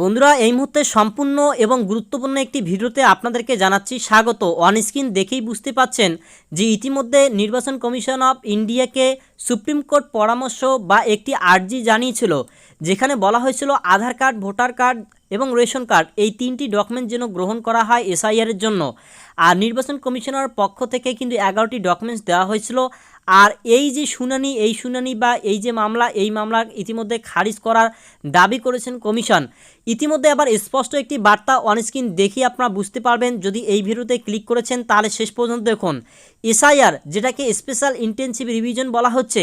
বন্ধুরা, এই মুহূর্তে সম্পূর্ণ এবং গুরুত্বপূর্ণ একটি ভিডিওতে আপনাদেরকে জানাচ্ছি স্বাগত। অন স্ক্রিন দেখেই বুঝতে পাচ্ছেন যে ইতিমধ্যে নির্বাচন কমিশন অফ ইন্ডিয়াকে সুপ্রিম কোর্ট পরামর্শ বা একটি আর্জি জানিয়েছিল, যেখানে বলা হয়েছিল আধার কার্ড, ভোটার কার্ড এবং রেশন কার্ড এই তিনটি ডকুমেন্ট যেন গ্রহণ করা হয় এসআইআর এর জন্য। আর নির্বাচন কমিশনার পক্ষ থেকে কিন্তু এগারোটি ডকুমেন্টস দেওয়া হয়েছিল। আর এই যে শুনানি, এই শুনানি বা এই যে মামলা, এই মামলা ইতিমধ্যে খারিজ করার দাবি করেছেন কমিশন। ইতিমধ্যে আবার স্পষ্ট একটি বার্তা অনস্ক্রিন দেখি আপনারা বুঝতে পারবেন। যদি এই ভিডিওতে ক্লিক করেছেন, তাহলে শেষ পর্যন্ত দেখুন। এসআইআর, যেটাকে স্পেশাল ইন্টেন্সিভ রিভিশন বলা হচ্ছে,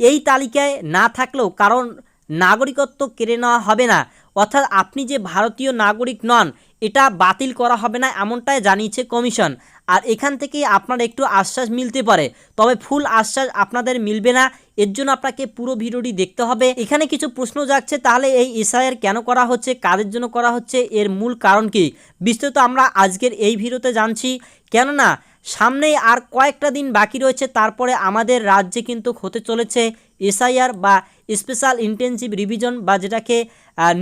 এই তালিকায় না থাকলেও কারণ নাগরিকত্ব কেড়ে নেওয়া হবে না। অর্থাৎ আপনি যে ভারতীয় নাগরিক নন, এটা বাতিল করা হবে না এমনটাই জানিয়েছে কমিশন। আর এখান থেকে আপনার একটু আশ্বাস মিলতে পারে। তবে ফুল আশ্বাস আপনাদের মিলবে না। এর জন্য আপনাকে পুরো ভিডিওটি দেখতে হবে। এখানে কিছু প্রশ্ন যাচ্ছে তাহলে এই এসআইআর কেন করা হচ্ছে, কাদের জন্য করা হচ্ছে, এর মূল কারণ কি? বিস্তারিত আমরা আজকের এই ভিডিওতে জানছি। কেননা, সামনেই আর কয়েকটা দিন বাকি রয়েছে, তারপরে আমাদের রাজ্যে কিন্তু হতে চলেছে এসআইআর বা স্পেশাল ইন্টেন্সিভ রিভিশন বা যেটাকে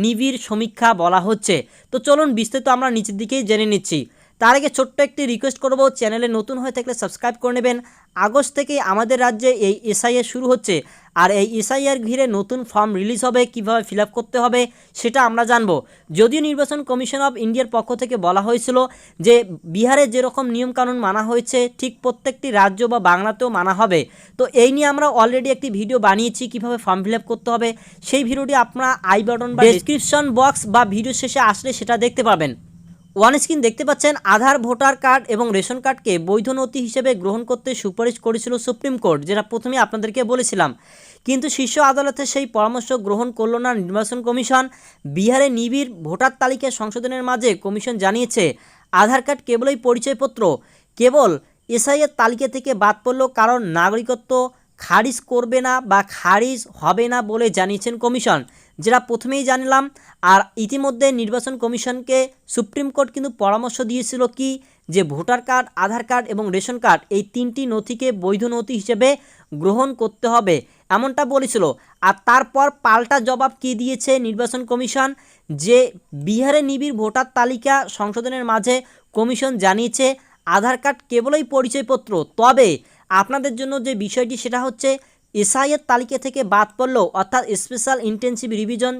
নিবিড় সমীক্ষা বলা হচ্ছে। তো চলুন বিস্তারিত আমরা নিচের দিকেই জেনে নিচ্ছি। তার আগে ছোট্ট একটি রিকোয়েস্ট করব, চ্যানেলে নতুন হয়ে থাকলে সাবস্ক্রাইব করে নেবেন। আগস্ট থেকে আমাদের রাজ্যে এই এসআইআর শুরু হচ্ছে। আর এই এসআইআর ঘিরে নতুন ফর্ম রিলিজ হবে কীভাবে ফিল করতে হবে সেটা আমরা জানব। যদিও নির্বাচন কমিশন অফ ইন্ডিয়ার পক্ষ থেকে বলা হয়েছিল যে বিহারে যেরকম নিয়মকানুন মানা হয়েছে ঠিক প্রত্যেকটি রাজ্য বা বাংলাতেও মানা হবে। তো এই নিয়ে আমরা অলরেডি একটি ভিডিও বানিয়েছি কীভাবে ফর্ম ফিল করতে হবে। সেই ভিডিওটি আপনারা আই বাটন বা ডেসক্রিপশন বক্স বা ভিডিও শেষে আসলে সেটা দেখতে পাবেন ওয়ান স্ক্রিন দেখতে পাচ্ছেন, আধার, ভোটার কার্ড এবং রেশন কার্ডকে বৈধ নথি হিসেবে গ্রহণ করতে সুপারিশ করেছিল সুপ্রিম কোর্ট, যেটা প্রথমে আপনাদেরকে বলেছিলাম। কিন্তু শীর্ষ আদালতে সেই পরামর্শ গ্রহণ করল না নির্বাচন কমিশন। বিহারে নিবিড় ভোটার তালিকা সংশোধনের মাঝে কমিশন জানিয়েছে, আধার কার্ড কেবলই পরিচয়পত্র, কেবল এসআইয়ের তালিকা থেকে বাদ পড়ল কারণ নাগরিকত্ব খারিজ করবে না বা খারিজ হবে না বলে জানিয়েছেন কমিশন। যেটা প্রথমেই জানলাম, আর ইতিমধ্যে নির্বাচন কমিশনকে সুপ্রিম কোর্ট কিন্তু পরামর্শ দিয়েছিল কি, যে ভোটার কার্ড, আধার কার্ড এবং রেশন কার্ড এই তিনটি নথিকে বৈধ নথি হিসেবে গ্রহণ করতে হবে, এমনটা বলেছিল। আর তারপর পাল্টা জবাব কি দিয়েছে নির্বাচন কমিশন, যে বিহারে নিবিড় ভোটার তালিকা সংশোধনের মাঝে কমিশন জানিয়েছে, আধার কার্ড কেবলই পরিচয়পত্র, তবে আপনাদের জন্য যে বিষয়টি সেটা হচ্ছে এসআইয়ের তালিকা থেকে বাদ পড়ল, অর্থাৎ স্পেশাল ইন্টেন্সিভ রিভিশন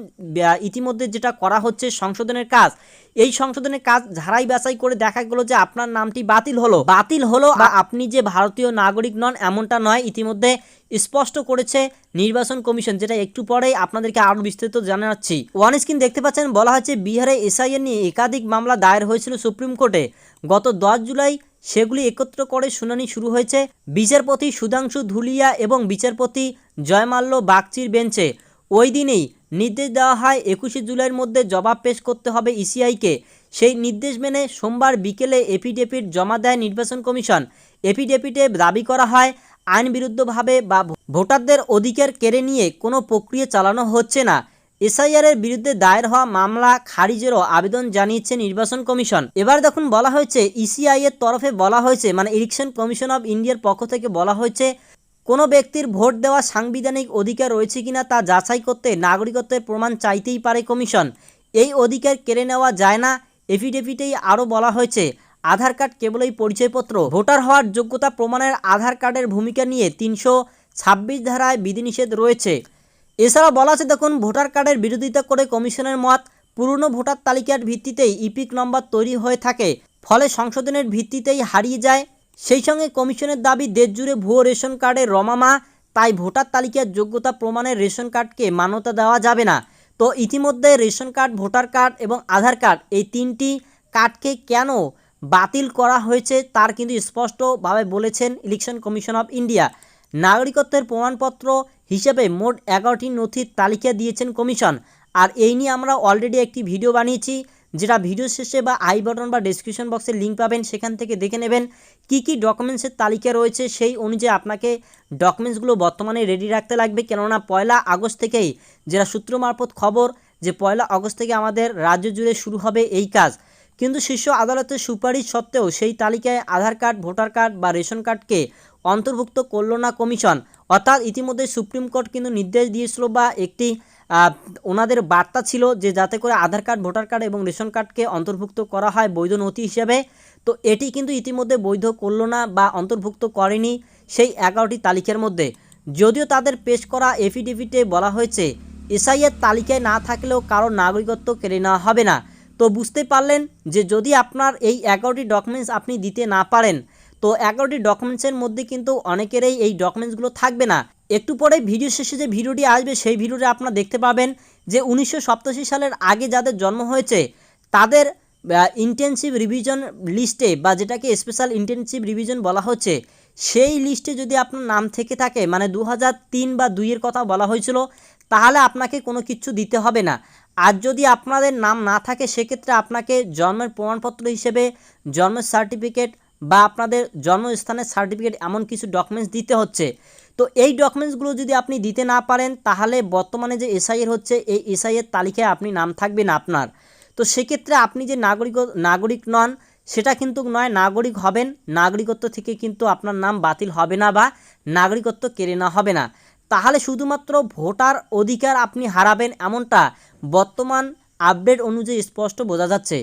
ইতিমধ্যে যেটা করা হচ্ছে সংশোধনের কাজ। এই সংশোধনের কাজ ঝাড়াই বাছাই করে দেখা গেল যে আপনার নামটি বাতিল হলো। বাতিল হলো বা আপনি যে ভারতীয় নাগরিক নন এমনটা নয়, ইতিমধ্যে স্পষ্ট করেছে নির্বাচন কমিশন, যেটা একটু পরেই আপনাদেরকে আরও বিস্তারিত জানাচ্ছি। ওয়ান স্ক্রিন দেখতে পাচ্ছেন, বলা হচ্ছে বিহারে এসআইএর নিয়ে একাধিক মামলা দায়ের হয়েছিল সুপ্রিম কোর্টে। গত দশ জুলাই সেগুলি একত্র করে শুনানি শুরু হয়েছে। বিচারপতি সুধাংশু ধুলিয়া এবং বিচারপতি জয়মাল্য বাগচির বেঞ্চে। ওই দিনেই নির্দেশ দেওয়া হয়, একুশে জুলাইয়ের মধ্যে জবাব পেশ করতে হবে ইসিআইকে। সেই নির্দেশ মেনে সোমবার বিকেলে এফিডেভিট জমা দেয় নির্বাচন কমিশন। এফিডেভিটে দাবি করা হয় আইন বিরুদ্ধভাবে বা ভোটারদের অধিকার কেড়ে নিয়ে কোনো প্রক্রিয়া চালানো হচ্ছে না। এসআইআর এর বিরুদ্ধে দায়ের হওয়া মামলা খারিজেরও আবেদন জানিয়েছে নির্বাচন কমিশন। এবার দেখুন বলা হয়েছে ইসিআই এর তরফে বলা হয়েছে মানে ইলেকশন কমিশন অব ইন্ডিয়ার পক্ষ থেকে বলা হয়েছে, কোনো ব্যক্তির ভোট দেওয়া সাংবিধানিক অধিকার রয়েছে কিনা তা যাচাই করতে নাগরিকত্বের প্রমাণ চাইতেই পারে কমিশন। এই অধিকার কেড়ে নেওয়া যায় না, এফিডেভিটেই আরও বলা হয়েছে, আধার কার্ড কেবলই পরিচয়পত্র। ভোটার হওয়ার যোগ্যতা প্রমাণের আধার কার্ডের ভূমিকা নিয়ে তিনশো ছাব্বিশ ধারায় বিধিনিষেধ রয়েছে। এছাড়া বলা আছে, দেখুন, ভোটার কার্ডের বিরোধিতা করে কমিশনের মত পুরনো ভোটার তালিকার ভিত্তিতেই ইপিক নম্বর তৈরি হয়ে থাকে। ফলে সংশোধনের ভিত্তিতেই হারিয়ে যায়। সেই সঙ্গে কমিশনের দাবি দেশ জুড়ে ভুয়ো রেশন কার্ডের রমামা তাই ভোটার তালিকার যোগ্যতা প্রমাণের রেশন কার্ডকে মান্যতা দেওয়া যাবে না। তো ইতিমধ্যে রেশন কার্ড, ভোটার কার্ড এবং আধার কার্ড এই তিনটি কার্ডকে কেন বাতিল করা হয়েছে, তার কিন্তু স্পষ্টভাবে বলেছেন ইলেকশন কমিশন অফ ইন্ডিয়া। নাগরিকত্বের প্রমাণপত্র হিসেবে মোট এগারোটি নথির তালিকা দিয়েছেন কমিশন। আর এই নিয়ে আমরা অলরেডি একটি ভিডিও বানিয়েছি, যেটা ভিডিও শেষে বা আই বাটন বা ডেসক্রিপশন বক্সে লিঙ্ক পাবেন, সেখান থেকে দেখে নেবেন কি কি ডকুমেন্টসের তালিকা রয়েছে। সেই অনুযায়ী আপনাকে ডকুমেন্টসগুলো বর্তমানে রেডি রাখতে লাগবে। কেননা পয়লা আগস্ট থেকেই, যেটা সূত্র মারফত খবর, যে পয়লা আগস্ট থেকে আমাদের রাজ্য জুড়ে শুরু হবে এই কাজ। কিন্তু শীর্ষ আদালতের সুপারিশ সত্ত্বেও সেই তালিকায় আধার কার্ড, ভোটার কার্ড বা রেশন কার্ডকে অন্তর্ভুক্ত করল না কমিশন। অর্থাৎ ইতিমধ্যে সুপ্রিম কোর্ট কিন্তু নির্দেশ দিয়েছিল বা একটি ওনাদের বার্তা ছিল যে যাতে করে আধার কার্ড, ভোটার কার্ড এবং রেশন কার্ডকে অন্তর্ভুক্ত করা হয় বৈধ নথি হিসেবে। তো এটি কিন্তু ইতিমধ্যে বৈধ করল না বা অন্তর্ভুক্ত করেনি সেই এগারোটি তালিকার মধ্যে। যদিও তাদের পেশ করা এফিডেভিটে বলা হয়েছে এসআইয়ের তালিকায় না থাকলেও কারও নাগরিকত্ব কেড়ে নেওয়া হবে না। তো বুঝতে পারলেন যে যদি আপনার এই এগারোটি ডকুমেন্টস আপনি দিতে না পারেন, তো এগারোটি ডকুমেন্টসের মধ্যে কিন্তু অনেকেরই এই ডকুমেন্টসগুলো থাকবে না। একটু পরে ভিডিও শেষে যে ভিডিওটি আসবে, সেই ভিডিওতে আপনারা দেখতে পাবেন যে উনিশশো সাতাশি সালের আগে যাদের জন্ম হয়েছে, তাদের ইন্টেনসিভ রিভিশন লিস্টে বা যেটাকে স্পেশাল ইন্টেনসিভ রিভিশন বলা হচ্ছে, সেই লিস্টে যদি আপনার নাম থেকে থাকে মানে দু বা দুইয়ের কথা বলা হয়েছিল, তাহলে আপনাকে কোনো কিছু দিতে হবে না। আর যদি আপনাদের নাম না থাকে, সেক্ষেত্রে আপনাকে জন্মের প্রমাণপত্র হিসেবে জন্মের সার্টিফিকেট বা আপনাদের জন্মস্থানের সার্টিফিকেট এমন কিছু ডকুমেন্টস দিতে হচ্ছে। তো এই ডকুমেন্টসগুলো যদি আপনি দিতে না পারেন, তাহলে বর্তমানে যে এসআইয়ের হচ্ছে, এই এসআইয়ের তালিকায় আপনি নাম থাকবে না আপনার। তো সেক্ষেত্রে আপনি যে নাগরিক নাগরিক নন, সেটা কিন্তু নয়, নাগরিক হবেন। নাগরিকত্ব থেকে কিন্তু আপনার নাম বাতিল হবে না বা নাগরিকত্ব কেড়ে নেওয়া হবে না। তাহলে শুধুমাত্র ভোটার অধিকার আপনি হারাবেন এমনটা বর্তমান আপডেট অনুযায়ী স্পষ্ট বোঝা যাচ্ছে।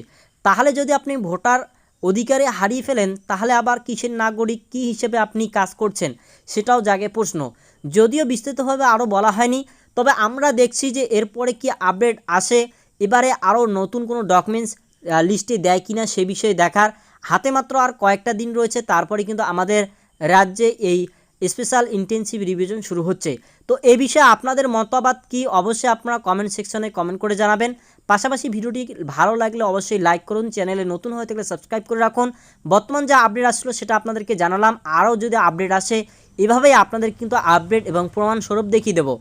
তাহলে যদি আপনি ভোটার অধিকারে হারিয়ে ফেলেন, তাহলে আবার কিসের নাগরিক, কী হিসেবে আপনি কাজ করছেন সেটাও জাগে প্রশ্ন। যদিও বিস্তৃতভাবে আরও বলা হয়নি, তবে আমরা দেখছি যে এরপরে কি আপডেট আসে, এবারে আরও নতুন কোনো ডকুমেন্টস লিস্টে দেয় কিনা সে বিষয়ে দেখার। হাতে মাত্র আর কয়েকটা দিন রয়েছে, তারপরে কিন্তু আমাদের রাজ্যে এই স্পেশাল ইন্টেনসিভ রিভিশন শুরু হচ্ছে। তো এ বিষয়ে আপনাদের মতামত কি? অবশ্যই আপনারা কমেন্ট সেকশনে কমেন্ট করে জানাবেন। পাশাপাশি ভিডিওটি ভালো লাগলে অবশ্যই লাইক করুন। চ্যানেলে নতুন হয়ে থাকলে সাবস্ক্রাইব করে রাখুন। বর্তমান যা আপডেট আসলো সেটা আপনাদেরকে জানালাম। আরও যদি আপডেট আসে, এভাবেই আপনাদের কিন্তু আপডেট এবং প্রমাণস্বরূপ দেখিয়ে দেবো।